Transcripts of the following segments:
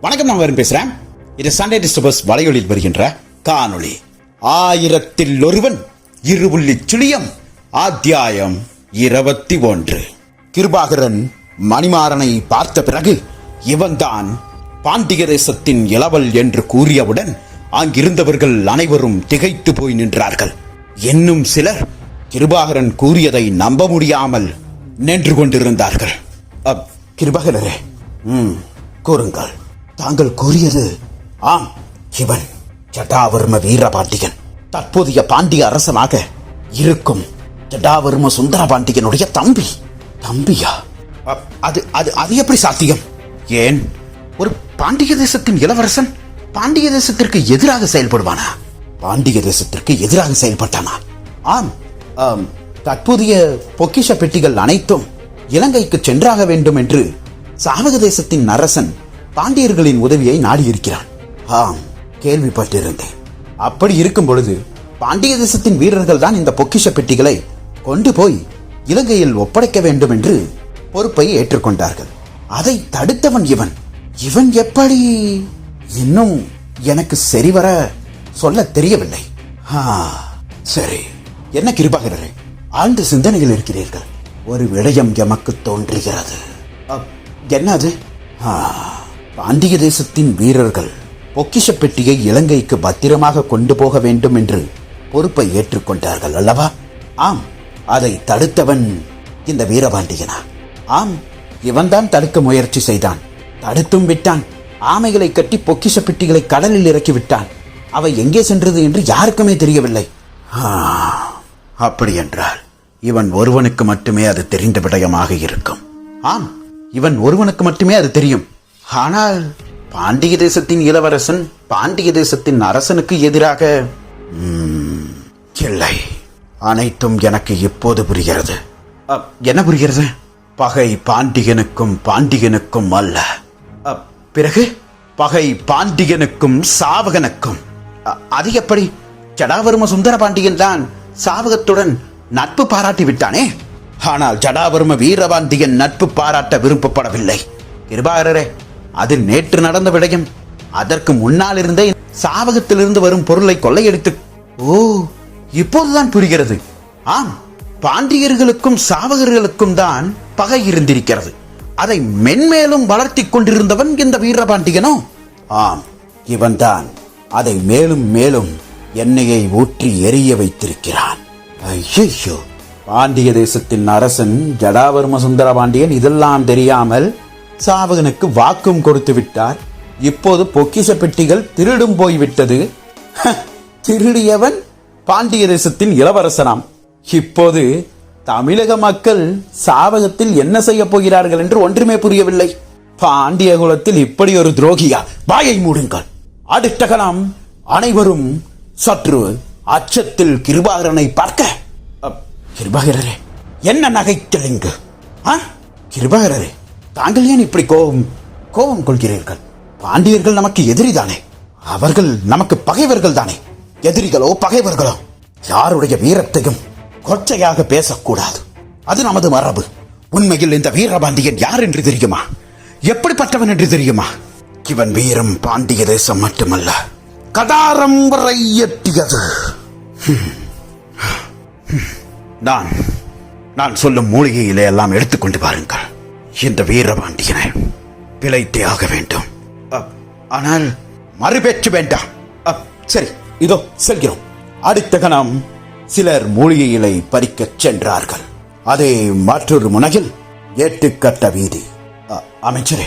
வணக்கம் நான் வரும் பேசுகிறேன் இது சண்டே டிஸ்டர்பஸ் வலையொலியில் வருகின்ற காணொளி. ஆயிரத்தில் ஒருவன் இருபுள்ளி சுழியம் அத்தியாயம் இருபத்தி ஒன்று. கிருபாகரன் மணிமாறனை பார்த்த பிறகு இவன்தான் பாண்டிய தேசத்தின் இளவல் என்று கூறியவுடன் அங்கிருந்தவர்கள் அனைவரும் திகைத்து போய் நின்றார்கள். இன்னும் சிலர் கிருபாகரன் கூறியதை நம்ப முடியாமல் நின்று கொண்டிருந்தார்கள். அப், கிருபாகரரே ம் கூறுங்கள். தாங்கள் கூறியது ஆம் இவன் ஜடாவர்ம வீரபாண்டியன். தற்போதைய பாண்டிய அரசனாக இருக்கும் ஜடாவர்ம சுந்தர பாண்டியனுடைய தம்பி. தம்பியா? அது அது அது எப்படி சாத்தியம்? ஏன்? ஒரு பாண்டிய தேசத்தின் இளவரசன் பாண்டிய தேசத்திற்கு எதிராக செயல்படுவானா? பாண்டிய தேசத்திற்கு எதிராக செயல்பட்டானா? ஆம் ஆம் தற்போதைய பொக்கிஷ பெட்டிகள் அனைத்தும் இலங்கைக்கு சென்றாக வேண்டும் என்று சாவக தேசத்தின் அரசன் பாண்டியர்களின் உதவியை நாடியிருக்கிறான். ஆம் கேள்விப்பட்டிருந்தேன். அப்படி இருக்கும் பொழுது பாண்டிய தேசத்தின் வீரர்கள் தான் இந்த பொக்கிஷ பெட்டிகளை கொண்டு போய் இலங்கையில் ஒப்படைக்க வேண்டும் என்று பொறுப்பை ஏற்றுக்கொண்டார்கள். அதை தடுத்தவன் இவன். இவன் எப்படி? இன்னும் எனக்கு சரிவர சொல்ல தெரியவில்லை. ஆ, சரி. என்ன கிருபாகரரே ஆழ்ந்த சிந்தனையில் இருக்கிறீர்கள். ஒரு விடயம் எமக்கு தோன்றுகிறது. அப், என்ன அது ஆ, பாண்டிய தேசத்தின் வீரர்கள் பொக்கிஷ பெட்டியை இலங்கைக்கு பத்திரமாக கொண்டு போக வேண்டும் என்று பொறுப்பை ஏற்றுக்கொண்டார்கள் அல்லவா? ஆம் அதை தடுத்தவன் இந்த வீரபாண்டியனா? ஆம் இவன்தான் தடுக்க முயற்சி செய்தான். தடுத்தும் விட்டான். ஆமைகளை கட்டி பொக்கிஷ பெட்டிகளை கடலில் இறக்கி விட்டான். அவை எங்கே சென்றது என்று யாருக்குமே தெரியவில்லை. ஆ, அப்படி என்றால் இவன் ஒருவனுக்கு மட்டுமே அது தெரிந்த விடயமாக இருக்கும். ஆம் இவன் ஒருவனுக்கு மட்டுமே அது தெரியும். ஆனால் பாண்டிய தேசத்தின் இளவரசன் பாண்டிய தேசத்தின் அரசனுக்கு எதிராக இல்லை. அனைத்தும் எனக்கு இப்போது புரிகிறது. என்ன புரிகிறது? பகை பாண்டியனுக்கும் பாண்டியனுக்கும் அல்ல. பிறகு? பகை பாண்டியனுக்கும் சாவகனுக்கும். அது எப்படி? ஜடாவரும சுந்தர பாண்டியன் தான் சாவகத்துடன் நட்பு பாராட்டி விட்டானே? ஆனால் ஜடாவரும வீரபாண்டியன் நட்பு பாராட்ட விருப்பப்படவில்லை கிருபாகரரே அது நேற்று நடந்த விடயம். அதற்கு முன்னால் இருந்தே சாவகத்திலிருந்து வரும் பொருளை கொள்ளையடித்து ஓ இப்போதுதான் புரிகிறது. ஆம் பாண்டியர்களுக்கும் சாவகர்களுக்கும் தான் பகை இருந்திருக்கிறது. அதை மென்மேலும் வளர்த்திக் கொண்டிருந்தவன் இந்த வீரபாண்டியனோ? ஆம் இவன்தான் அதை மேலும் மேலும் எண்ணெயை ஊற்றி எரிய வைத்திருக்கிறான். ஐயோ பாண்டிய தேசத்தின் அரசன் ஜடாவர்ம சுந்தர பாண்டியன் இதெல்லாம் தெரியாமல் சாவகனுக்கு வாக்கும் கொடுத்து விட்டார். இப்போது பொக்கிஷ பெட்டிகள் திருடும் போய்விட்டது. திருடியவன் பாண்டிய தேசத்தின் இளவரசனாம். இப்போது தமிழக மக்கள் சாவகத்தில் என்ன செய்ய போகிறார்கள் என்று ஒன்றுமே புரியவில்லை. பாண்டிய குலத்தில் இப்படி ஒரு துரோகியா? வாயை மூடுங்கள். அடுத்த கணம் அனைவரும் சற்று அச்சத்தில் கிருபாகரனை பார்க்க. அப், கிருபாகரரே என்ன நகைத்தல் இங்கு? கிருபாகரரே தாங்கள் ஏன் இப்படி கோபம் கோபம் கொள்கிறீர்கள். பாண்டியர்கள் நமக்கு எதிரிதானே. அவர்கள் நமக்கு பகைவர்கள் தானே. எதிரிகளோ பகைவர்களோ. யாருடைய வீரத்தையும் கொச்சையாக பேசக்கூடாது. அது நமது மரபு. உண்மையில் இந்த வீரபாண்டியன் யார் என்று தெரியுமா? எப்படிப்பட்டவன் என்று தெரியுமா? இவன் வீரம் பாண்டிய தேசம் மட்டுமல்ல கதாரம் வரை எட்டியது. நான் நான் சொல்லும் மூலிகையிலே எல்லாம் எடுத்துக்கொண்டு பாருங்கள் இந்த வீரபாண்டியனை பிழைத்தே ஆக வேண்டும். அப், ஆனால் மறுபேச்சு வேண்டாம். அப், சரி இதோ செல்கிறோம். அடுத்த கணம் சிலர் மூலிகை இலை பறிக்கச் சென்றார்கள். அதே மற்றொரு முனையில் ஏட்டுக்கட்ட வீதி. அமைச்சரே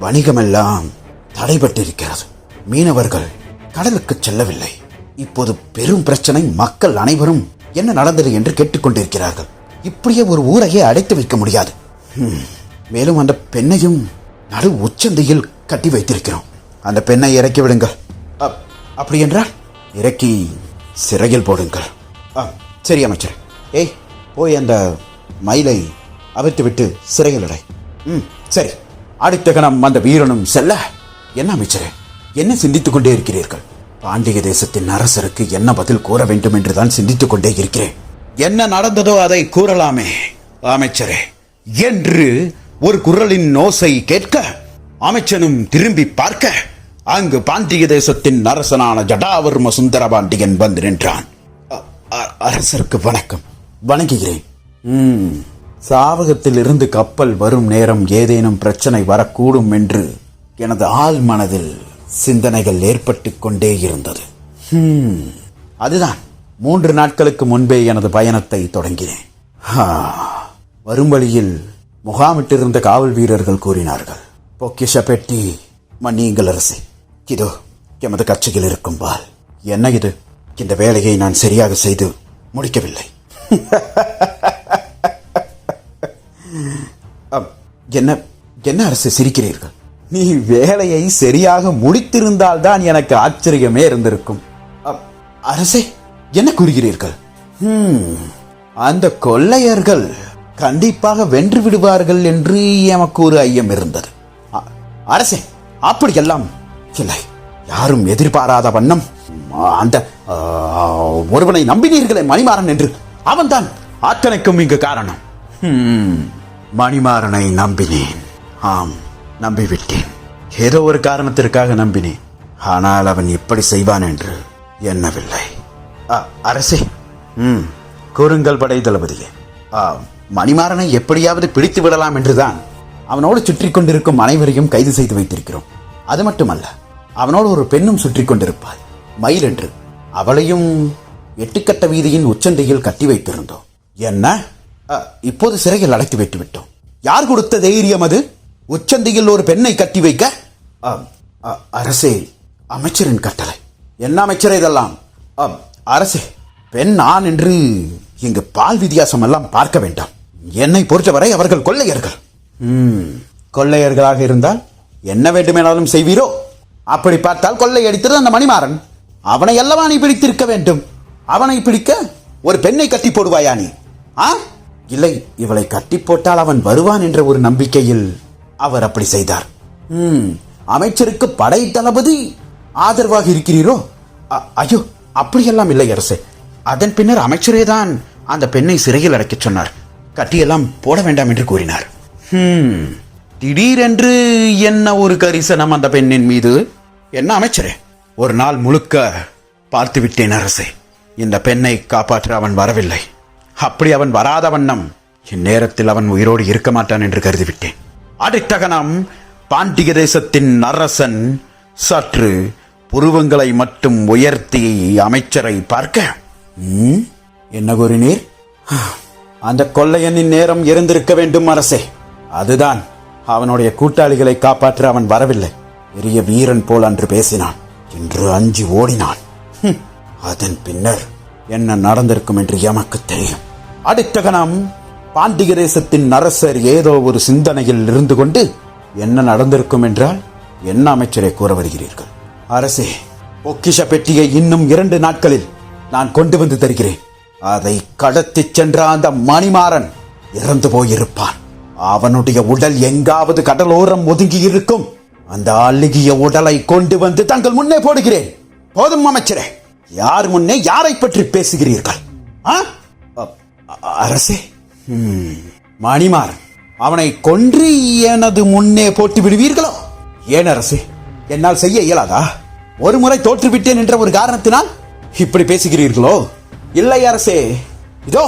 வணிகமெல்லாம் தடைபட்டிருக்கிறது. மீனவர்கள் கடலுக்கு செல்லவில்லை. இப்போது பெரும் பிரச்சனை மக்கள் அனைவரும் என்ன நடந்தது என்று கேட்டுக்கொண்டிருக்கிறார்கள். இப்படியே ஒரு ஊரையே அடைத்து வைக்க முடியாது. மேலும் அந்த பெண்ணையும் நடு உச்சந்தையில் கட்டி வைத்திருக்கிறோம். அந்த பெண்ணை இறக்கி விடுங்கள். அப், அப்படி என்றால் இறக்கி சிறையில் போடுங்கள். ஆ, சரி அமைச்சர். ஏய் போய் அந்த மயிலை அவிழ்த்து விட்டு சிறையில் அடை ம் சரி. அடுத்த கணம் அந்த வீரனும் செல்ல. என்ன அமைச்சரே? என்ன சிந்தித்துக் கொண்டே இருக்கிறீர்கள்? பாண்டிய தேசத்தின் அரசருக்கு என்ன பதில் கூற வேண்டும் என்றுதான் சிந்தித்துக் கொண்டே இருக்கிறேன். என்ன நடந்ததோ அதை கூறலாமே அமைச்சரே. என்று ஒரு குரலின் ஓசை கேட்க அமைச்சனும் திரும்பி பார்க்க அங்கு பாண்டிய தேசத்தின் அரசனான ஜடாவர்ம சுந்தர பாண்டியன் வந்து நின்றான். அ- அரசருக்கு வணக்கம். வணங்குகிறேன். ம், சாவகத்தில் இருந்து கப்பல் வரும் நேரம் ஏதேனும் பிரச்சனை வரக்கூடும் என்று எனது ஆள் மனதில் சிந்தனைகள் ஏற்பட்டு கொண்டே இருந்தது. அதுதான். மூன்று நாட்களுக்கு முன்பே எனது பயணத்தை தொடங்கினேன். ஹா, வரும் வழியில் முகாமிட்டிருந்த காவல் வீரர்கள் கூறினார்கள். பொக்கிஷ பெட்டி மன்னியுங்கள் அரசே. இதோ எமது கட்சியில் இருக்கும் பால். என்ன இது? இந்த வேலையை நான் சரியாக செய்து முடிக்கவில்லை. என்ன என்ன அரசு சிரிக்கிறீர்கள்? நீ வேலையை சரியாக முடித்திருந்தால் தான் எனக்கு ஆச்சரியமே இருந்திருக்கும். அரசே என்ன கூறுகிறீர்கள்? அந்த கொள்ளையர்கள் கண்டிப்பாக வென்று விடுவார்கள் என்று எமக்கு ஒரு ஐயம் இருந்தது. அரசே அப்படியெல்லாம் இல்லை. யாரும் எதிர்பாராத வண்ணம். அந்த ஒருவனை நம்பினீர்களே மணிமாறன் என்று. அவன்தான் அத்தனைக்கும் இங்கு காரணம். மணிமாறனை நம்பினேன். ஆம் நம்பிவிட்டேன். ஏதோ ஒரு காரணத்திற்காக நம்பினேன். ஆனால் அவன் இப்படி செய்வான் என்று எண்ணவில்லை. அரசே ம் கூறுங்கள் படை தளபதியே. ஆம். மணிமாறனை எப்படியாவது பிடித்து விடலாம் என்றுதான் அவனோடு சுற்றி கொண்டிருக்கும் அனைவரையும் கைது செய்து வைத்திருக்கிறோம். அது மட்டுமல்ல அவனோடு ஒரு பெண்ணும் சுற்றி கொண்டிருப்பாள். மயில் என்று அவளையும் எட்டுக்கட்ட வீதியின் உச்சந்தையில் கட்டி வைத்திருந்தோம். என்ன? அ, இப்போது சிறையில் அடைத்து விட்டு விட்டோம். யார் கொடுத்த தைரியம் அது? உச்சந்தையில் ஒரு பெண்ணை கட்டி வைக்க? அ, அ, அரசே அமைச்சரின் கட்டளை. என்ன அமைச்சர் இதெல்லாம்? அ, அரசே பெண் நான் என்று இங்கு பால் வித்தியாசம் எல்லாம் பார்க்க வேண்டாம். என்னை பொறுத்தவரை அவர்கள் கொள்ளையர்கள். ம், கொள்ளையர்களாக இருந்தால் என்ன வேண்டுமெனாலும் செய்வீரோ? அப்படி பார்த்தால் கொள்ளையடித்தது அந்த மணிமாறன். அவனை அல்லவா நீ பிடித்திருக்க வேண்டும்? அவனை பிடிக்க ஒரு பெண்ணை கட்டி போடுவாயா நீ? ஆ? இல்லை இவளை கட்டி போட்டால் அவன் வருவான் என்ற ஒரு நம்பிக்கையில் அவர் அப்படி செய்தார். ம், அமைச்சருக்கு படை தளபதி ஆதரவாக இருக்கிறீரோ? ஐயோ அப்படியெல்லாம் இல்லை அரசே. அதன் பின்னர் அமைச்சரே தான் அந்த பெண்ணை சிறையில் அடைக்கச் சொன்னார். கட்டியெல்லாம் போட வேண்டாம் என்று கூறினார். திடீரென்று என்ன ஒரு கரிசனம் அந்த பெண்ணின் மீது? என்ன அமைச்சரே? ஒரு நாள் முழுக்க பார்த்து விட்டேன் அரசே. இந்த பெண்ணை காப்பாற்ற அவன் வரவில்லை. அப்படி அவன் வராத வண்ணம் இந்நேரத்தில் அவன் உயிரோடு இருக்க மாட்டான் என்று கருதிவிட்டேன். அடித்தகனம் பாண்டிய தேசத்தின் அரசன் சற்று புருவங்களை மட்டும் உயர்த்தி அமைச்சரை பார்க்க. என்ன கூறினீர்? அந்த கொள்ளையனின் நேரம் இருந்திருக்க வேண்டும் அரசே அதுதான் அவனுடைய கூட்டாளிகளை காப்பாற்ற அவன் வரவில்லை. பெரிய வீரன் போல் அன்று பேசினான். என்று அஞ்சு ஓடினான். அதன் பின்னர் என்ன நடந்திருக்கும் என்று எமக்கு தெரியும். அடுத்த கணம் பாண்டிய தேசத்தின் அரசர் ஏதோ ஒரு சிந்தனையில் இருந்து கொண்டு என்ன நடந்திருக்கும் என்றால் என்ன அமைச்சரை கூற வருகிறீர்கள்? அரசே பொக்கிஷ பெட்டியை இன்னும் இரண்டு நாட்களில் நான் கொண்டு வந்து தருகிறேன். அதை கடத்திச் சென்ற அந்த மணிமாறன் இறந்து போயிருப்பான். அவனுடைய உடல் எங்காவது கடலோரம் ஒதுங்கி இருக்கும். அந்த அழுகிய உடலை கொண்டு வந்து தங்கள் முன்னே போடுகிறேன். போதும் அமைச்சரே. யார் முன்னே யாரை பற்றி பேசுகிறீர்கள்? அரசே. ம், மணிமாறன் அவனை கொன்று எனது முன்னே போட்டு விடுவீர்களோ? ஏன் அரசே என்னால் செய்ய இயலாதா? ஒரு முறை தோற்றுவிட்டேன் என்ற ஒரு காரணத்தினால் இப்படி பேசுகிறீர்களோ? இல்லை அரசே. இதோ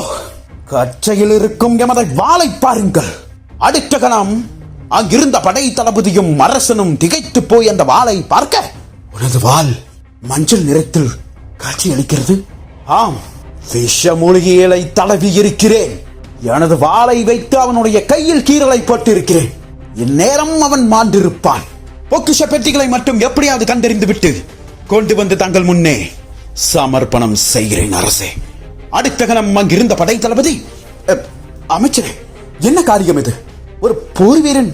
கச்சையில் இருக்கும் எமதை வாளை பாருங்கள். அடுத்த கணம் அங்கிருந்த படை தளபதியும் அரசனும் திகைத்து போய் அந்த வாளை பார்க்க. உனது வாள் மஞ்சள் நிறத்தில் காட்சியளிக்கிறது ஆம் விஷ மூலிகைகளை தளவி இருக்கிறேன். எனது வாளை வைத்து அவனுடைய கையில் கீரலை போட்டிருக்கிறேன். இந்நேரம் அவன் மாண்டிருப்பான். பொக்கிஷ பெட்டிகளை மட்டும் எப்படியாவது கண்டறிந்து விட்டு கொண்டு வந்து தங்கள் முன்னே சமர்ப்பணம் செய்கிறேன் அரசே. அடுத்த கணம் அங்கிருந்த படை தளபதி அமைச்சரே என்ன காரியம் இது? ஒரு போர் வீரன்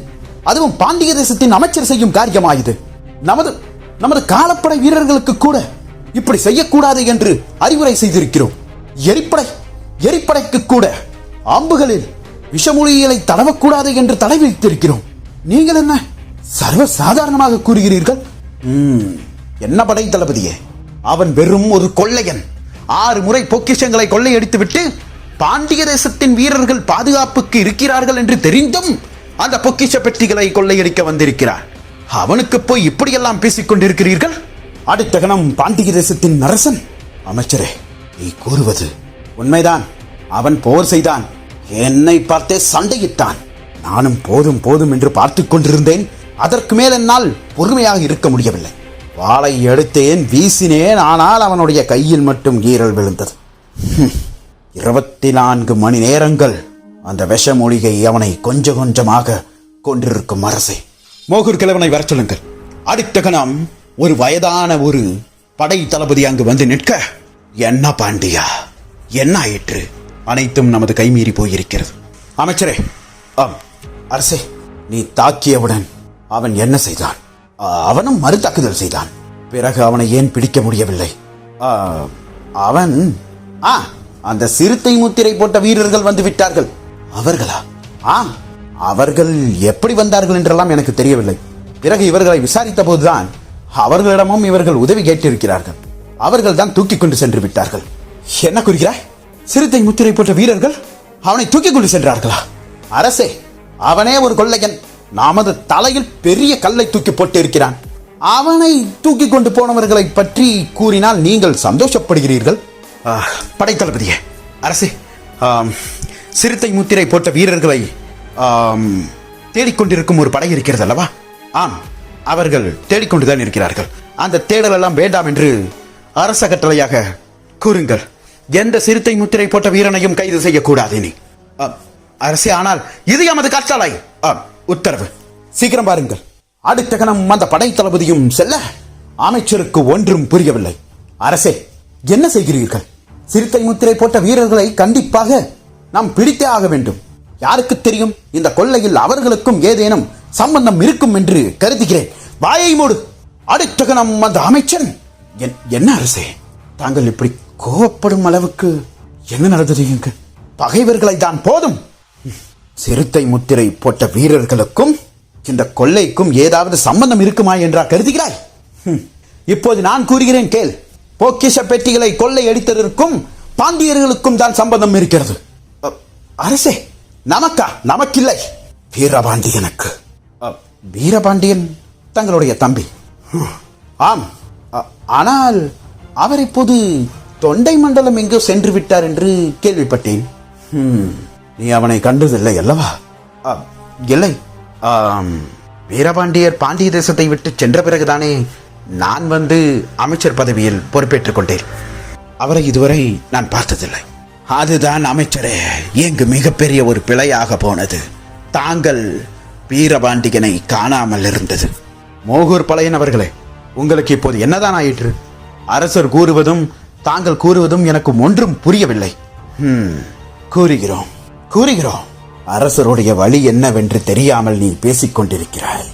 அதுவும் பாண்டிய தேசத்தின் அமைச்சர் செய்யும் காரியமா இது நமது நமது காலப்படை வீரர்களுக்கு கூட இப்படி செய்யக்கூடாது என்று அறிவுரை செய்திருக்கிறோம். எரிப்படை எரிப்படைக்கு கூட அம்புகளில் விஷமொழிகளை தடவக்கூடாது என்று தடை வைத்திருக்கிறோம் நீங்கள் என்ன சர்வ சாதாரணமாக கூறுகிறீர்கள்? என்ன படை தளபதியே? அவன் வெறும் ஒரு கொள்ளையன். ஆறு முறை பொக்கிஷங்களை கொள்ளையடித்துவிட்டு பாண்டிய தேசத்தின் வீரர்கள் பாதுகாப்புக்கு இருக்கிறார்கள் என்று தெரிந்தும் அந்த பொக்கிஷ பெட்டிகளை கொள்ளையடிக்க வந்திருக்கிறார். அவனுக்கு போய் இப்படியெல்லாம் பேசிக் கொண்டிருக்கிறீர்கள்? அடுத்த கணம் பாண்டிய தேசத்தின் அரசன். அமைச்சரே நீ கூறுவது உண்மைதான். அவன் போர் செய்தான். என்னை பார்த்தே சண்டையிட்டான். நானும் போதும் போதும் என்று பார்த்துக் கொண்டிருந்தேன். அதற்கு மேல் என்னால் பொறுமையாக இருக்க முடியவில்லை. வாளை எடுத்தேன் வீசினேன் ஆனால் அவனுடைய கையில் மட்டும் ஈரல் விழுந்தது. இருபத்தி நான்கு மணி நேரங்கள் அந்த விஷமொழிகை அவனை கொஞ்சம் கொஞ்சமாக கொண்டிருக்கும் அரசே. மோகூர் கிழவனை வரச் சொல்லுங்கள். அடுத்த கணம் ஒரு வயதான ஒரு படை தளபதி அங்கு வந்து நிற்க என்ன பாண்டியா? என்ன ஆயிற்று? அனைத்தும் நமது கைமீறி போயிருக்கிறது. அமைச்சரே. ஆம். அரசே நீ தாக்கியவுடன் அவன் என்ன செய்தான்? அவனும் மறு தாக்குதல் செய்தான். பிறகு அவனை ஏன் பிடிக்க முடியவில்லை? ஆ, அவன் ஆ அந்த சிறுத்தை முத்திரை போட்ட வீரர்கள் வந்து விட்டார்கள். அவர்களா? ஆ அவர்கள் எப்படி வந்தார்கள் என்றெல்லாம் எனக்கு தெரியவில்லை. பிறகு இவர்களை விசாரித்த போதுதான் அவர்களிடமும் இவர்கள் உதவி கேட்டிருக்கிறார்கள். அவர்கள் தான் தூக்கி கொண்டு சென்று விட்டார்கள். என்ன கூறுகிறாய்? சிறுத்தை முத்திரை போட்ட வீரர்கள் அவனை தூக்கி கொண்டு சென்றார்களா? அரசே அவனே ஒரு கொள்ளையன். நமது தலையில் பெரிய கல்லை தூக்கி போட்டு இருக்கிறான் அவனை தூக்கி கொண்டு போனவர்களை பற்றி கூறினால் நீங்கள் சந்தோஷப்படுகிறீர்கள். படைத்தளபதியே அரசே சிறுத்தை முத்திரை போட்ட வீரர்களை தேடிக்கொண்டிருக்கும் ஒரு படை இருக்கிறது அல்லவா? ஆம் அவர்கள் தேடிக்கொண்டுதான் இருக்கிறார்கள். அந்த தேடலெல்லாம் வேண்டாம் என்று அரச கட்டளையாக கூறுங்கள். எந்த சிறுத்தை முத்திரை போட்ட வீரனையும் கைது செய்யக்கூடாது நீ ஆம், அரசே ஆனால் இது எமது கட்டளை ஆ உத்தரவு. சீக்கிரம் பாருங்கள். அடுத்த கணம் அந்த படை தளபதியும் செல்ல அமைச்சருக்கு ஒன்றும் புரியவில்லை. அரசே என்ன செய்கிறீர்கள்? சிறுத்தை முத்திரை போட்ட வீரர்களை கண்டிப்பாக நாம் பிடித்தே ஆக வேண்டும். யாருக்கு தெரியும் இந்த கொள்ளையில் அவர்களுக்கும் ஏதேனும் சம்பந்தம் இருக்கும் என்று கருதுகிறேன். வாயை மூடு. அடுத்த கணம் அந்த அமைச்சன். என்- என்ன அரசே? தாங்கள் இப்படி கோவப்படும் அளவுக்கு என்ன நடந்தது இங்கு? பகைவர்களை தான் போதும். சிறுத்தை முத்திரை போட்ட வீரர்களுக்கும் இந்த கொள்ளைக்கும் ஏதாவது சம்பந்தம் இருக்குமா என்றா கருதுகிறாய்? இப்போது நான் கூறுகிறேன் கேள். போக்கிஷ பெட்டிகளை கொள்ளை அடித்ததற்கும் பாண்டியர்களுக்கும் தான் சம்பந்தம் இருக்கிறது. அரசே நமக்கா? நமக்கில்லை. வீரபாண்டியனுக்கு வீரபாண்டியன் தங்களுடைய தம்பி. ஆம். ஆனால் அவர் இப்போது தொண்டை மண்டலம் எங்கோ சென்று விட்டார் என்று கேள்விப்பட்டேன். ஹம். நீ அவனை கண்டதில்லை அல்லவா இல்லை. வீரபாண்டியர் பாண்டிய தேசத்தை விட்டு சென்ற பிறகுதானே நான் வந்து அமைச்சர் பதவியில் பொறுப்பேற்றுக் கொண்டேன். அவரை இதுவரை நான் பார்த்ததில்லை. அதுதான் அமைச்சரே எங்கு மிகப்பெரிய ஒரு பிழையாக போனது. தாங்கள் வீரபாண்டியனை காணாமல் இருந்தது. மோகூர் பழையன் அவர்களே உங்களுக்கு இப்போது என்னதான் ஆயிற்று? அரசர் கூறுவதும் தாங்கள் கூறுவதும் எனக்கு ஒன்றும் புரியவில்லை. கூறுகிறோம். கூறுகிறோம் அரசருடைய வழி என்னவென்று தெரியாமல் நீ பேசிக் கொண்டிருக்கிறாய்.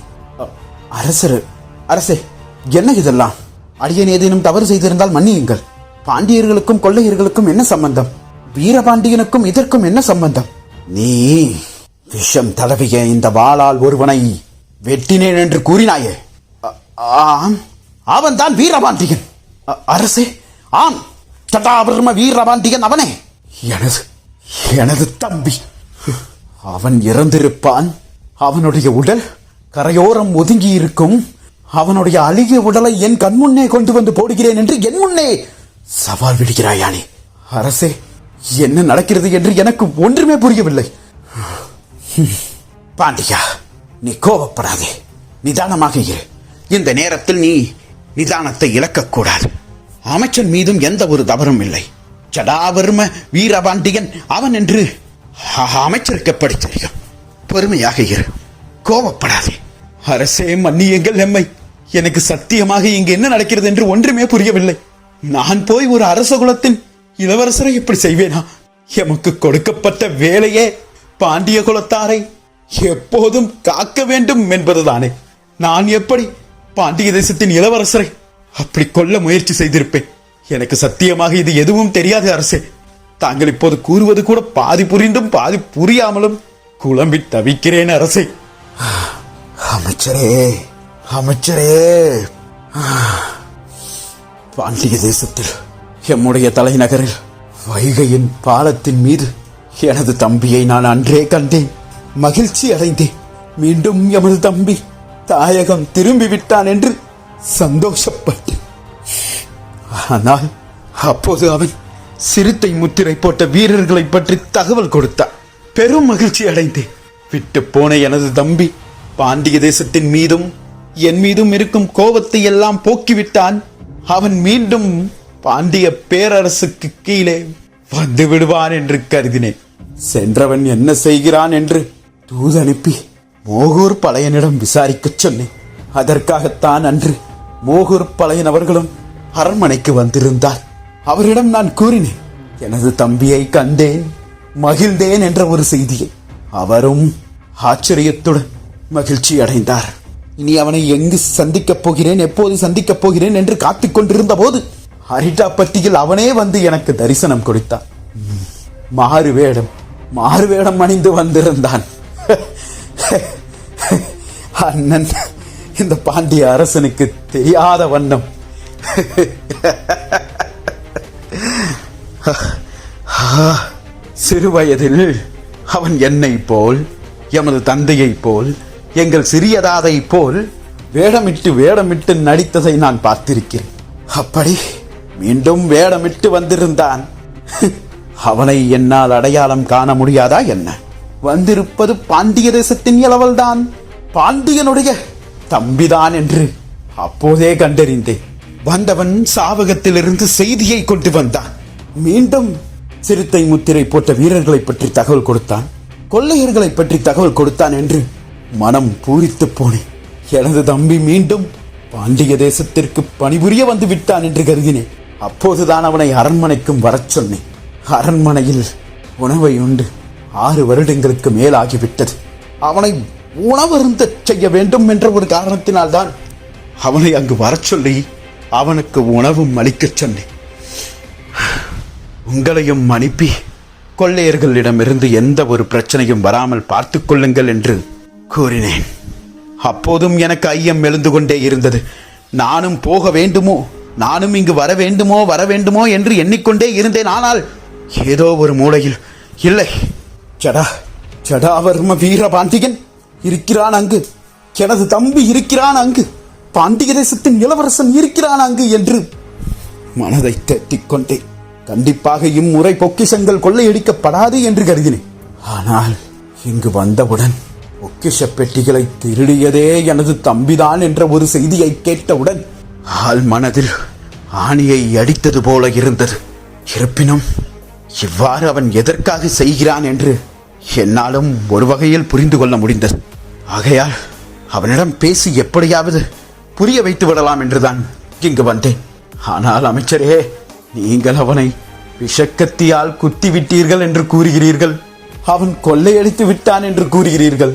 அரசர் அரசே என்ன இதெல்லாம்? அடியன் ஏதேனும் தவறு செய்திருந்தால் மன்னியுங்கள். பாண்டியர்களுக்கும் கொள்ளையர்களுக்கும் என்ன சம்பந்தம்? வீரபாண்டியனுக்கும் இதற்கும் என்ன சம்பந்தம்? நீ விஷம் தடவிய இந்த வாளால் ஒருவனை வெட்டினேன் என்று கூறினாயே. ஆம். அவன்தான் வீரபாண்டியன். அ- அரசே ஆம். சட்டாபர்ம வீரபாண்டியன் அவனே. எனது எனது தம்பி. அவன் இறந்திருப்பான். அவனுடைய உடல் கரையோரம் ஒதுங்கி இருக்கும் அவனுடைய அழுகிய உடலை என் கண்முன்னே கொண்டு வந்து போடுகிறேன் என்று என் முன்னே சவால் விடுகிறாயானே. அரசே என்ன நடக்கிறது என்று எனக்கு ஒன்றுமே புரியவில்லை. பாண்டியா நீ கோபப்படாதே. நிதானமாக இரு. இந்த நேரத்தில் நீ நிதானத்தை இழக்கக்கூடாது. அமைச்சன் மீதும் எந்த ஒரு தவறும் இல்லை. ஜடாவர்ம வீரபாண்டியன் அவன் என்று அமைச்சருக்கு எப்படி பொறுமையாக இரு. கோபப்படாதே. அரசே மன்னியுங்கள் எம்மை. எனக்கு சத்தியமாக இங்கு என்ன நடக்கிறது என்று ஒன்றுமே புரியவில்லை. நான் போய் ஒரு அரச குலத்தின் இளவரசரை இப்படி செய்வேனா? எமக்கு கொடுக்கப்பட்ட வேலையே பாண்டிய குலத்தாரை எப்போதும் காக்க வேண்டும் என்பதுதானே. நான் எப்படி பாண்டிய தேசத்தின் இளவரசரை அப்படி கொல்ல முயற்சி செய்திருப்பேன்? எனக்கு சத்தியமாக இது எதுவும் தெரியாது அரசே. தாங்கள் இப்போது கூறுவது கூட பாதி புரிந்தும் பாதி புரியாமலும் குழம்பி தவிக்கிறேன் அரசே. அமைச்சரே அமைச்சரே. பாண்டிய தேசத்தில் எம்முடைய தலைநகரில் வைகையின் பாலத்தின் மீது எனது தம்பியை நான் அன்றே கண்டேன். மகிழ்ச்சி அடைந்தேன். மீண்டும் எமது தம்பி தாயகம் திரும்பி விட்டான் என்று சந்தோஷப்பட்டேன். ஆனால் அப்போது அவன் சிறுத்தை முத்திரை போட்ட வீரர்களை பற்றி தகவல் கொடுத்தான் பெரும் மகிழ்ச்சி அடைந்தேன். விட்டு போன எனது தம்பி பாண்டிய தேசத்தின் மீதும் என் மீதும் இருக்கும் கோபத்தை எல்லாம் போக்கிவிட்டான். அவன் மீண்டும் பாண்டிய பேரரசுக்கு கீழே வந்து விடுவான் என்று கருதினேன். சென்றவன் என்ன செய்கிறான் என்று தூது அனுப்பி மோகூர் பழையனிடம் விசாரிக்கச் சொன்னேன். அதற்காகத்தான் அன்று மோகூர் பழையன் அவர்களும் அரண்மனைக்கு வந்திருந்தார். அவரிடம் நான் கூறினேன் எனது தம்பியை கண்டேன் மகிழ்ந்தேன் என்ற ஒரு செய்தியை. அவரும் ஆச்சரியத்துடன் மகிழ்ச்சி அடைந்தார். இனி அவனை எங்கு சந்திக்கப் போகிறேன் எப்போது சந்திக்கப் போகிறேன் என்று காத்துக் கொண்டிருந்த போது அரிட்டாப்பட்டியில் அவனே வந்து எனக்கு தரிசனம் கொடுத்தான். மாறு வேடம் மாறு வேடம் அணிந்து வந்திருந்தான். அண்ணன் இந்த பாண்டிய அரசனுக்கு தெரியாத வண்ணம். சிறுவயதில் அவன் என்னை போல் எமது தந்தையைப் போல் எங்கள் சிறியதாதை போல் வேடமிட்டு வேடமிட்டு நடித்ததை நான் பார்த்திருக்கிறேன். அப்படி மீண்டும் வேடமிட்டு வந்திருந்தான். அவனை என்னால் அடையாளம் காண முடியாதா என்ன? வந்திருப்பது பாண்டிய தேசத்தின் இளவல்தான். பாண்டியனுடைய தம்பிதான் என்று அப்போதே கண்டறிந்தேன். வந்தவன் சாவகத்திலிருந்து செய்தியை கொண்டு வந்தான். மீண்டும் சிறுத்தை முத்திரை போட்ட வீரர்களை பற்றி தகவல் கொடுத்தான். கொள்ளையர்களை பற்றி தகவல் கொடுத்தான் என்று மனம் பூரித்து போனேன். எனது தம்பி மீண்டும் பாண்டிய தேசத்திற்கு பணிபுரிய வந்து விட்டான் என்று கருதினேன். அப்போதுதான் அவனை அரண்மனைக்கும் வரச் சொன்னேன். அரண்மனையில் உணவை உண்டு. ஆறு வருடங்களுக்கு மேலாகிவிட்டது. அவனை உணவருந்த செய்ய வேண்டும் என்ற ஒரு காரணத்தினால்தான் அவனை அங்கு வரச் சொல்லி அவனுக்கு உணவும் அளிக்கச் சொன்னேன். உங்களையும் அனுப்பி கொள்ளையர்களிடமிருந்து எந்த ஒரு பிரச்சனையும் வராமல் பார்த்துக்கொள்ளுங்கள் என்று கூறினேன். அப்போதும் எனக்கு ஐயம் எழுந்து கொண்டே இருந்தது. நானும் போக வேண்டுமோ நானும் இங்கு வர வேண்டுமோ வர வேண்டுமோ என்று எண்ணிக்கொண்டே இருந்தேன். ஆனால் ஏதோ ஒரு மூலையில் இல்லை ஜடா ஜடாவர்ம வீரபாண்டியன் இருக்கிறான் அங்கு. எனது தம்பி இருக்கிறான் அங்கு. பாண்டிய தேசத்தின் இளவரசன் இருக்கிறான் அங்கு என்று மனதை தேற்றிக் கொண்டேன் கண்டிப்பாக இம்முறை பொக்கிஷங்கள் கொள்ளையடிக்கப்படாது என்று கருதினேன். ஆனால் இங்கு வந்தவுடன் பொக்கிஷ பெட்டிகளை திருடியதே எனது தம்பிதான் என்ற ஒரு செய்தியை கேட்டவுடன் ஆள் மனதில் ஆணியை அடித்தது போல இருந்தது. இருப்பினும் இவ்வாறு அவன் எதற்காக செய்கிறான் என்று என்னாலும் ஒரு வகையில் புரிந்து கொள்ள முடிந்தது. ஆகையால் அவனிடம் பேசி எப்படியாவது புரிய வைத்து விடலாம் என்றுதான் இங்கு வந்தேன். ஆனால் அமைச்சரே நீங்கள் அவனை விஷக்கத்தியால் குத்தி விட்டீர்கள் என்று கூறுகிறீர்கள். அவன் கொள்ளையடித்து விட்டான் என்று கூறுகிறீர்கள்.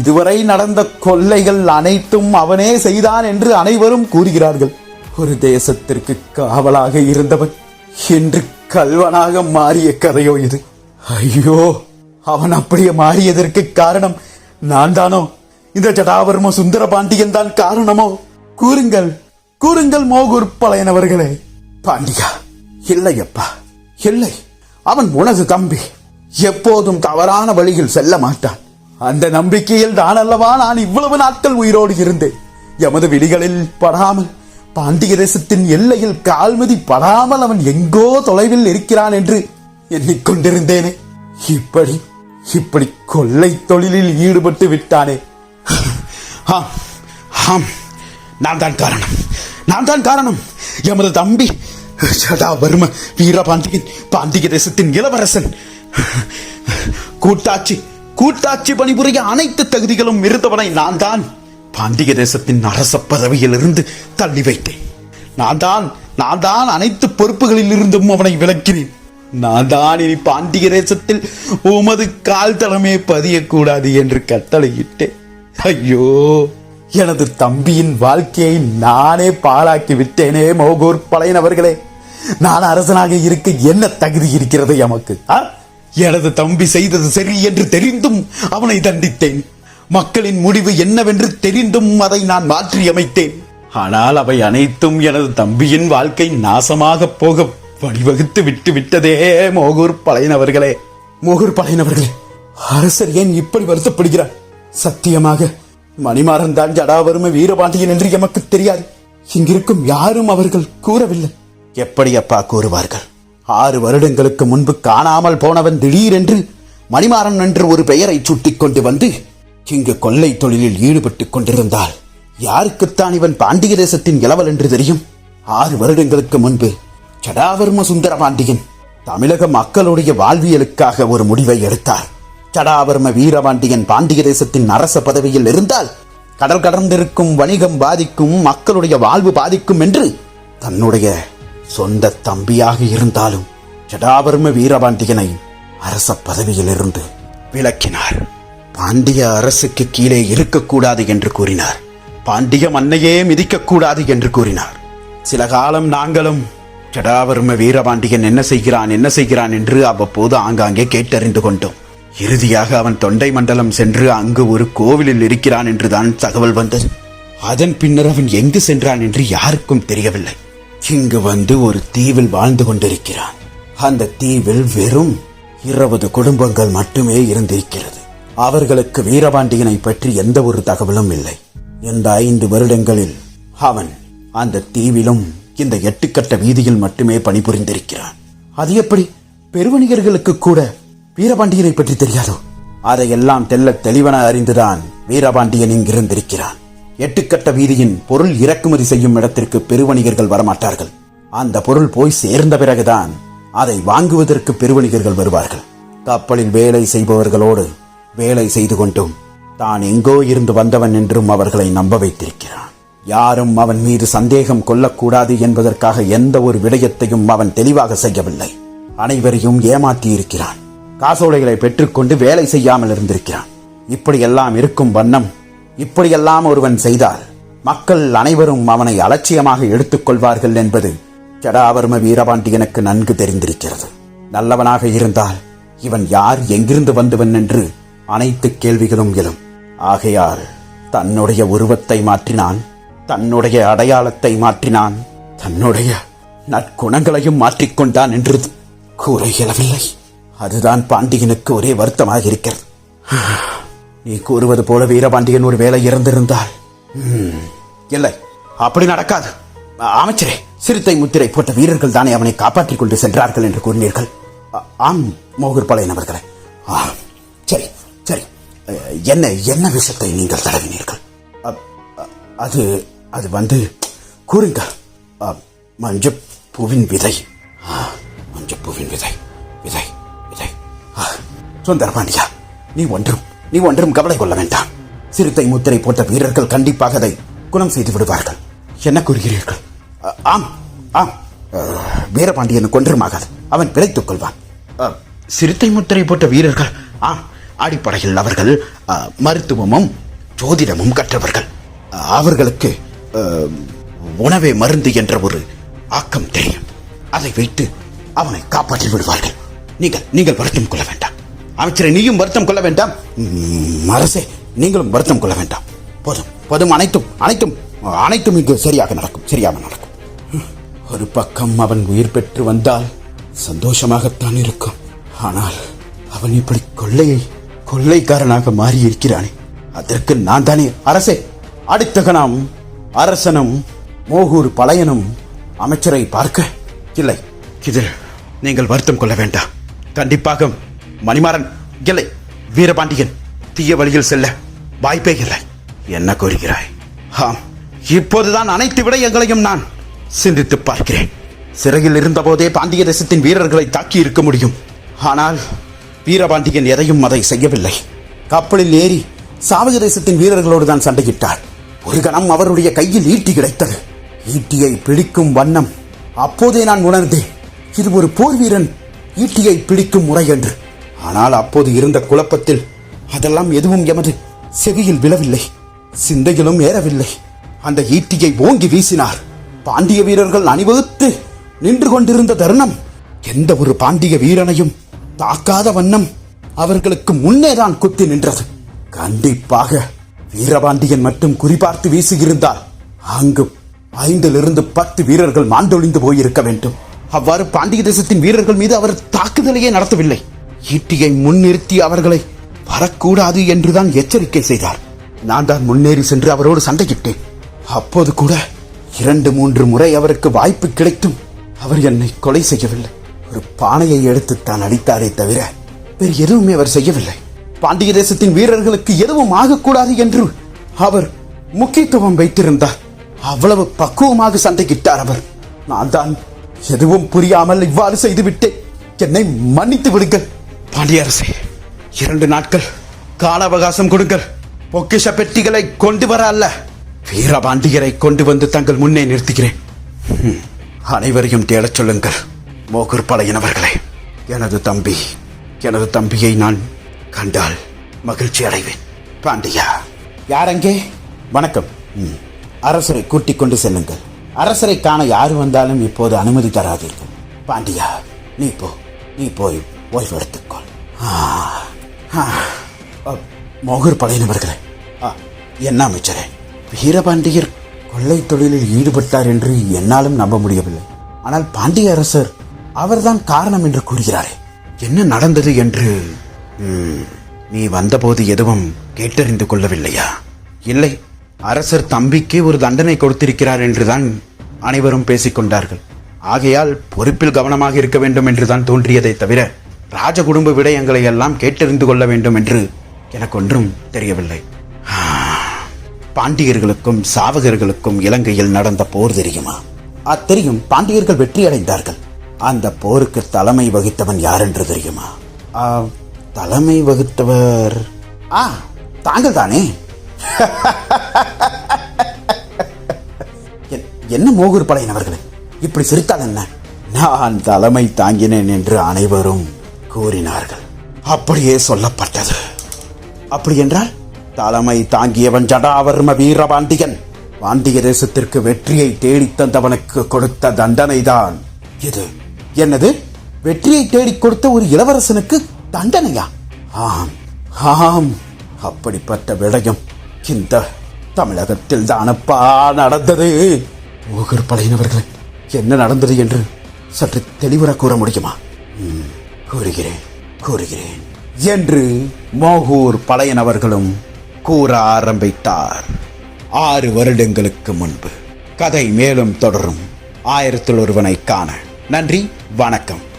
இதுவரை நடந்த கொள்ளைகள் அனைத்தும் அவனே செய்தான் என்று அனைவரும் கூறுகிறார்கள். ஒரு தேசத்திற்கு காவலாக இருந்தவன் என்று கல்வனாக மாறிய கதையோ இது. ஐயோ அவன் அப்படியே மாறியதற்கு காரணம் நான் தானோ? இந்த ஜடாவர்ம சுந்தர பாண்டியன் தான் காரணமோ? கூறுங்கள். கூறுங்கள் மோகூர் பழையனவர்களே. பாண்டியா இல்லையப்பா இல்லை. அவன் உனது தம்பி. எப்போதும் தவறான வழியில் செல்ல மாட்டான். அந்த நம்பிக்கையில் தான் அல்லவா நான் இவ்வளவு நாட்கள் உயிரோடு இருந்தேன். எமது விழிகளில் படாமல் பாண்டிய தேசத்தின் எல்லையில் கால்மதி படாமல் அவன் எங்கோ தொலைவில் இருக்கிறான் என்று எண்ணிக்கொண்டிருந்தேனே. இப்படி இப்படி கொள்ளை தொழிலில் ஈடுபட்டு விட்டானே. ஆம் ஆம். நான் தான் காரணம். நான் தான் காரணம். எமது தம்பி ஜடாவர்ம வீரபாண்டியன் பாண்டிய தேசத்தின் இளவரசன். கூட்டாட்சி கூட்டாட்சி பணிபுரிய அனைத்து தகுதிகளும் இருந்தவனை நான் தான் பாண்டிய தேசத்தின் அரச பதவியிலிருந்து தள்ளி வைத்தேன். நான் தான் நான் தான் அனைத்து பொறுப்புகளில் இருந்தும் அவனை விளக்கினேன் நான் தான் இனி பாண்டிய தேசத்தில் உமது கால் தளமே பதியக்கூடாது என்று கட்டளையிட்டேன். ஐயோ! எனது தம்பியின் வாழ்க்கையை நானே பாழாக்கி விட்டேனே மோகூர் பழையனவர்களே. நான் அரசனாக இருக்க என்ன தகுதி இருக்கிறது எமக்கு? ஆ? எனது தம்பி செய்தது சரி என்று தெரிந்தும் அவனை தண்டித்தேன். மக்களின் முடிவு என்னவென்று தெரிந்தும் அதை நான் மாற்றியமைத்தேன். ஆனால் அவை அனைத்தும் எனது தம்பியின் வாழ்க்கை நாசமாக போக வழிவகுத்து விட்டு விட்டதே மோகூர் பழையனவர்களே. மோகூர் பழையனவர்களே அரசர் ஏன் இப்படி வருத்தப்படுகிறார்? சத்தியமாக மணிமாறன் தான் ஜடாவரும வீரபாண்டியன் என்று எமக்கு தெரியாது. இங்கிருக்கும் யாரும் அவர்கள் கூறவில்லை. எப்படி அப்பா கூறுவார்கள்? ஆறு வருடங்களுக்கு முன்பு காணாமல் போனவன் திடீரென்று மணிமாறன் என்று ஒரு பெயரை சுட்டிக் கொண்டு வந்து இங்கு கொள்ளை தொழிலில் ஈடுபட்டுக் கொண்டிருந்தால் யாருக்குத்தான் இவன் பாண்டிய தேசத்தின் இளவல் என்று தெரியும்? ஆறு வருடங்களுக்கு முன்பு ஜடாவர்ம சுந்தர பாண்டியன் தமிழக மக்களுடைய வாழ்வியலுக்காக ஒரு முடிவை எடுத்தார். ஜடாவர்ம வீரபாண்டியன் பாண்டிய தேசத்தின் அரச பதவியில் இருந்தால் கடல் கடந்திருக்கும் வணிகம் பாதிக்கும் மக்களுடைய வாழ்வு பாதிக்கும் என்று தன்னுடைய சொந்த தம்பியாக இருந்தாலும் ஜடாவர்ம வீரபாண்டியனை அரச பதவியிலிருந்து விலக்கினார். பாண்டிய அரசுக்கு கீழே இருக்கக்கூடாது என்று கூறினார். பாண்டிய மன்னையே மிதிக்கக்கூடாது என்று கூறினார். சில காலம் நாங்களும் ஜடாவர்ம வீரபாண்டியன் என்ன செய்கிறான் என்ன செய்கிறான் என்று அவ்வப்போது ஆங்காங்கே கேட்டறிந்து கொண்டோம். இறுதியாக அவன் தொண்டை மண்டலம் சென்று அங்கு ஒரு கோவிலில் இருக்கிறான் என்றுதான் தகவல் வந்தது. அதன் பின்னர் அவன் எங்கு சென்றான் என்று யாருக்கும் தெரியவில்லை. இங்கு வந்து ஒரு தீவில் வாழ்ந்து கொண்டிருக்கிறான். அந்த தீவில் வெறும் இருபது குடும்பங்கள் மட்டுமே இருந்திருக்கிறது. அவர்களுக்கு வீரபாண்டியனை பற்றி எந்த ஒரு தகவலும் இல்லை. இந்த ஐந்து வருடங்களில் அவன் அந்த தீவிலும் இந்த எட்டுக்கட்ட வீதியில் மட்டுமே பணிபுரிந்திருக்கிறான். அது எப்படி? பெருவணிகர்களுக்கு கூட வீரபாண்டியனை பற்றி தெரியாதோ? அதையெல்லாம் தெல்ல தெளிவன அறிந்துதான் வீரபாண்டியன் இங்கிருந்திருக்கிறான். எட்டுக்கட்ட வீதியின் பொருள் இறக்குமதி செய்யும் இடத்திற்கு பெருவணிகர்கள் வரமாட்டார்கள். அந்த பொருள் போய் சேர்ந்த பிறகுதான் அதை வாங்குவதற்கு பெருவணிகர்கள் வருவார்கள். கப்பலில் வேலை செய்பவர்களோடு வேலை செய்து கொண்டும் தான் எங்கோ இருந்து வந்தவன் என்றும் அவர்களை நம்ப வைத்திருக்கிறான். யாரும் அவன் மீது சந்தேகம் கொள்ளக்கூடாது என்பதற்காக எந்த ஒரு விடயத்தையும் அவன் தெளிவாக செய்யவில்லை. அனைவரையும் ஏமாற்றி இருக்கிறான் காசோலைகளை பெற்றுக்கொண்டு வேலை செய்யாமல் இருந்திருக்கிறான். இப்படியெல்லாம் இருக்கும் வண்ணம் இப்படியெல்லாம் ஒருவன் செய்தால் மக்கள் அனைவரும் அவனை அலட்சியமாக எடுத்துக்கொள்வார்கள் என்பது ஜடாவர்ம வீரபாண்டியனுக்கு நன்கு தெரிந்திருக்கிறது. நல்லவனாக இருந்தால் இவன் யார் எங்கிருந்து வந்தவன் என்று அனைத்து கேள்விகளும் எழும். ஆகையால் தன்னுடைய உருவத்தை மாற்றினான் தன்னுடைய அடையாளத்தை மாற்றினான் தன்னுடைய நற்குணங்களையும் மாற்றிக்கொண்டான் என்று கூற இயலவில்லை அதுதான் பாண்டியனுக்கு ஒரே வருத்தமாக இருக்கிறது. நீ கூறுவது போல வீரபாண்டியன் ஒரு வேலை இறந்திருந்தால். இல்லை அப்படி நடக்காது. அமைச்சரே சிறுத்தை முத்திரை போட்ட வீரர்கள் தானே அவனை காப்பாற்றிக் கொண்டு சென்றார்கள் என்று கூறினீர்கள். ஆம் மோகர் பழையன் அவர்களே. சரி சரி. என்ன என்ன விஷயத்தை நீங்கள் தடவினீர்கள்? அது அது வந்து கூறுங்க. மஞ்சப்பூவின் விதை. மஞ்சப்பூவின் விதை விதை. சுந்தர பாண்டியா நீ ஒன்றும் நீ ஒன்றும் கவலை கொள்ள வேண்டாம். சிறுத்தை முத்திரை போட்ட வீரர்கள் கண்டிப்பாக அதை குணம் செய்து விடுவார்கள். என்ன கூறுகிறீர்கள்? ஆம் ஆம். அ, வீரபாண்டியனுக்கு ஒன்றுமாகாது அவன் பிழைத்துக் கொள்வான். சிறுத்தை முத்திரை போட்ட வீரர்கள் ஆம் அடிப்படையில் அவர்கள் மருத்துவமும் ஜோதிடமும் கற்றவர்கள். அவர்களுக்கு உணவே மருந்து என்ற ஒரு ஆக்கம் தெரியும். அதை வைத்து அவனை காப்பாற்றி விடுவார்கள். நீங்கள் நீங்கள் வருத்தம் கொள்ள வேண்டாம். அமைச்சரை நீயும் வருத்தம் கொள்ள வேண்டாம். அரசே நீங்களும் வருத்தம் கொள்ள வேண்டாம். போதும் போதும் அனைத்தும் அனைத்தும் அனைத்தும் இங்கு சரியாக நடக்கும் சரியாக நடக்கும். ஒரு பக்கம் அவன் உயிர் பெற்று வந்தால் சந்தோஷமாகத்தான் இருக்கும். ஆனால் அவன் இப்படி கொள்ளையை கொள்ளைக்காரனாக மாறி இருக்கிறானே அதற்கு நான் தானே அரசே அடுத்த கணம் அரசனும் மோகூர் பழையனும் அமைச்சரை பார்க்க. இல்லை இதில் நீங்கள் வருத்தம் கொள்ள வேண்டாம். கண்டிப்பாக மணிமாறன் இல்லை வீரபாண்டியன் தீய வழியில் செல்ல வாய்ப்பே இல்லை. என்ன கூறுகிறாய்? ஆம் இப்போதுதான் அனைத்து விடயங்களையும் நான் சிந்தித்து பார்க்கிறேன். சிறையில் இருந்தபோதே பாண்டிய தேசத்தின் வீரர்களை தாக்கி இருக்க முடியும். ஆனால் வீரபாண்டியன் எதையும் அதை செய்யவில்லை. கப்பலில் ஏறி சாவக தேசத்தின் வீரர்களோடு தான் சண்டையிட்டார். ஒரு கணம் அவருடைய கையில் ஈட்டி கிடைத்தது. ஈட்டியை பிடிக்கும் வண்ணம் அப்போதே நான் உணர்ந்தேன். இது ஒரு போர் வீரன் ஈட்டியை பிடிக்கும் முறை என்று. ஆனால் அப்போது இருந்த குழப்பத்தில் அதெல்லாம் எதுவும் எமது செவியில் விழவில்லை. சிந்தையிலும் ஏறவில்லை. அந்த ஈட்டியை ஓங்கி வீசினார். பாண்டிய வீரர்கள் அணிவகுத்து நின்று கொண்டிருந்த தருணம். எந்த ஒரு பாண்டிய வீரனையும் தாக்காத வண்ணம் அவர்களுக்கு முன்னேதான் குத்தி நின்றது. கண்டிப்பாக வீரபாண்டியன் மட்டும் குறிபார்த்து வீசியிருந்தால் அங்கு ஐந்திலிருந்து பத்து வீரர்கள் மாண்டொழிந்து போயிருக்க வேண்டும். அவ்வாறு பாண்டிய தேசத்தின் வீரர்கள் மீது அவர் தாக்குதலையே நடத்தவில்லை. ஈட்டியை முன்னிறுத்தி அவர்களை வரக்கூடாது என்றுதான் எச்சரிக்கை செய்தார். நான் தான் முன்னேறி சென்று அவரோடு சண்டையிட்டேன். அப்போது கூட இரண்டு மூன்று முறை அவருக்கு வாய்ப்பு கிடைத்தும் அவர் என்னை கொலை செய்யவில்லை. ஒரு பானையை எடுத்து தான் அடித்தாரே தவிர வேறு எதுவுமே அவர் செய்யவில்லை. பாண்டிய தேசத்தின் வீரர்களுக்கு எதுவும் ஆகக்கூடாது என்று அவர் முக்கியத்துவம் வைத்திருந்தார். அவ்வளவு பக்குவமாக சண்டையிட்டார் அவர். நான் தான் எதுவும் புரியாமல் இவ்வாறு செய்துவிட்டேன். என்னை மன்னித்து விடுங்கள். பாண்டியரசே இரண்டு நாட்கள் கால அவகாசம் கொடுங்கள். பொக்கிஷ பெட்டிகளை கொண்டு வர அல்ல. வீரபாண்டியரை கொண்டு வந்து தங்கள் முன்னே நிறுத்துகிறேன். அனைவரையும் தேடச் சொல்லுங்கள் மோகூர் பழையனவர்களே எனது தம்பி எனது தம்பியை நான் கண்டால் மகிழ்ச்சி அடைவேன். பாண்டியா யாரங்கே? வணக்கம். ம், அரசரை கூட்டிக் கொண்டு செல்லுங்கள். அரசரை காண யார் வந்தாலும் இப்போது அனுமதி தராதீர்கள். பாண்டியா நீ போ நீ போய். ஓய்வு எடுத்துக்கொள் ஆ, ஆ, மோகூர் பழையனவர்களே ஆ, என்ன அமைச்சரே? வீரபாண்டியர் கொள்ளை தொழிலில் ஈடுபட்டார் என்று என்னாலும் நம்ப முடியவில்லை. ஆனால் பாண்டிய அரசர் அவர்தான் காரணம் என்று கூறுகிறாரே. என்ன நடந்தது என்று ம், நீ வந்தபோது எதுவும் கேட்டறிந்து கொள்ளவில்லையா? இல்லை அரசர் தம்பிக்கு ஒரு தண்டனை கொடுத்திருக்கிறார் என்றுதான் அனைவரும் பேசிக்கொண்டார்கள். ஆகையால் பொறுப்பில் கவனமாக இருக்க வேண்டும் என்றுதான் தோன்றியதை தவிர ராஜ குடும்ப விடயங்களை எல்லாம் கேட்டறிந்து கொள்ள வேண்டும் என்று எனக்கு ஒன்றும் தெரியவில்லை. ஆ, பாண்டியர்களுக்கும் சாவகர்களுக்கும் இலங்கையில் நடந்த போர் தெரியுமா? அத்தெரியும் பாண்டியர்கள் வெற்றி அடைந்தார்கள் அந்த போருக்கு தலைமை வகித்தவன் யார் என்று தெரியுமா? ஆ, தலைமை வகித்தவர் ஆ தாங்கள் தானே என்- என்ன மோகூர் படையினவர்களே? இப்படி சிரித்தால் என்ன? நான் தலைமை தாங்கினேன் என்று அனைவரும் கூறினார்கள். அப்படியே சொல்லப்பட்டது. அப்படி என்றால் தலைமை தாங்கியவன் ஜடாவர்ம வீரபாண்டியன் பாண்டிய தேசத்திற்கு வெற்றியை தேடித் தந்தவனுக்கு கொடுத்த தண்டனைதான். இது என்னது? வெற்றியை தேடிக் கொடுத்த ஒரு இளவரசனுக்கு தண்டனையா? ஆம் ஆம். அப்படிப்பட்ட விடயம் இந்த தமிழகத்தில் தானப்பா நடந்தது. ஓகர் படையினவர்கள் என்ன நடந்தது என்று சற்று தெளிவுற கூற முடியுமா? ம், கூறுகிறேன் கூறுகிறேன். என்று மோகூர் பழையனவர்களும் கூற ஆரம்பித்தார். ஆறு வருடங்களுக்கு முன்பு. கதை மேலும் தொடரும். ஆயிரத்தில் ஒருவனை காண. நன்றி வணக்கம்.